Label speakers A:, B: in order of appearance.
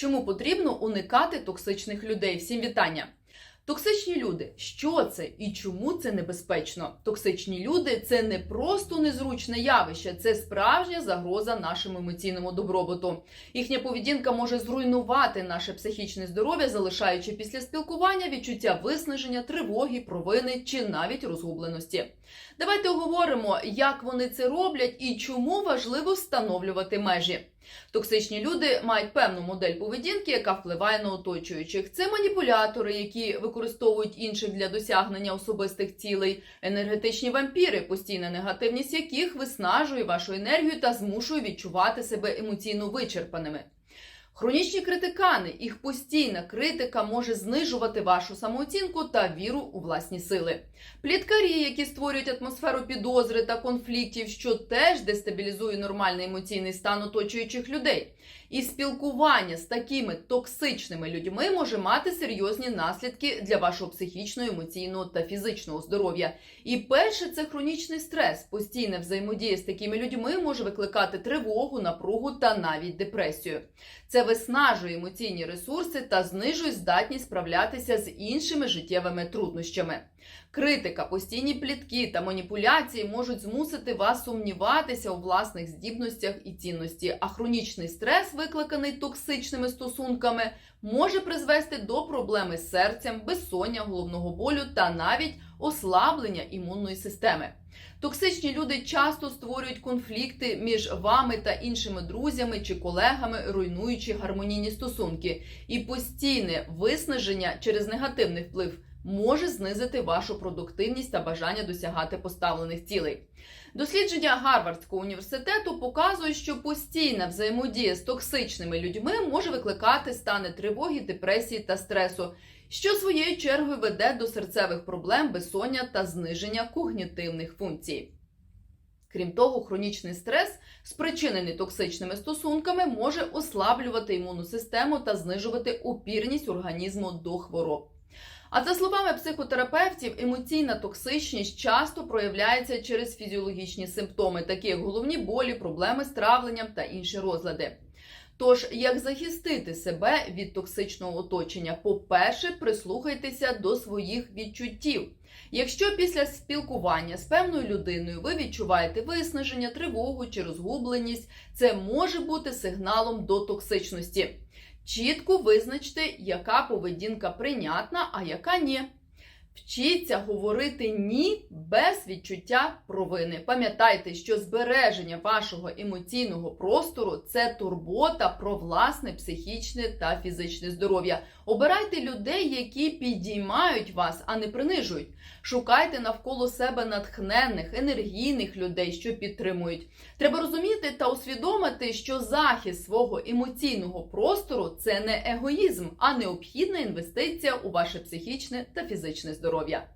A: Чому потрібно уникати токсичних людей? Всім вітання! Токсичні люди, що це і чому це небезпечно? Токсичні люди це не просто незручне явище, це справжня загроза нашому емоційному добробуту. Їхня поведінка може зруйнувати наше психічне здоров'я, залишаючи після спілкування відчуття виснаження, тривоги, провини чи навіть розгубленості. Давайте говоримо, як вони це роблять і чому важливо встановлювати межі. Токсичні люди мають певну модель поведінки, яка впливає на оточуючих. Це маніпулятори, які використовують інших для досягнення особистих цілей, енергетичні вампіри, постійна негативність яких виснажує вашу енергію та змушує відчувати себе емоційно вичерпаними. Хронічні критикани, їх постійна критика може знижувати вашу самооцінку та віру у власні сили. Пліткарі, які створюють атмосферу підозри та конфліктів, що теж дестабілізує нормальний емоційний стан оточуючих людей. І спілкування з такими токсичними людьми може мати серйозні наслідки для вашого психічного, емоційного та фізичного здоров'я. І перше це хронічний стрес. Постійна взаємодія з такими людьми може викликати тривогу, напругу та навіть депресію. Це виснажує емоційні ресурси та знижує здатність справлятися з іншими життєвими труднощами. Критика, постійні плітки та маніпуляції можуть змусити вас сумніватися у власних здібностях і цінності. А хронічний стрес, викликаний токсичними стосунками, може призвести до проблеми з серцем, безсоння, головного болю та навіть ослаблення імунної системи. Токсичні люди часто створюють конфлікти між вами та іншими друзями чи колегами, руйнуючи гармонійні стосунки, і постійне виснаження через негативний вплив може знизити вашу продуктивність та бажання досягати поставлених цілей. Дослідження Гарвардського університету показують, що постійна взаємодія з токсичними людьми може викликати стани тривоги, депресії та стресу, що своєю чергою веде до серцевих проблем, безсоння та зниження когнітивних функцій. Крім того, хронічний стрес, спричинений токсичними стосунками, може ослаблювати імунну систему та знижувати опірність організму до хвороб. А за словами психотерапевтів, емоційна токсичність часто проявляється через фізіологічні симптоми, такі як головні болі, проблеми з травленням та інші розлади. Тож, як захистити себе від токсичного оточення? По-перше, прислухайтеся до своїх відчуттів. Якщо після спілкування з певною людиною ви відчуваєте виснаження, тривогу чи розгубленість, це може бути сигналом до токсичності. Чітко визначте, яка поведінка прийнятна, а яка ні. Вчіться говорити ні без відчуття провини. Пам'ятайте, що збереження вашого емоційного простору це турбота про власне психічне та фізичне здоров'я. Обирайте людей, які підіймають вас, а не принижують. Шукайте навколо себе натхненних, енергійних людей, що підтримують. Треба розуміти та усвідомити, що захист свого емоційного простору це не егоїзм, а необхідна інвестиція у ваше психічне та фізичне здоров'я.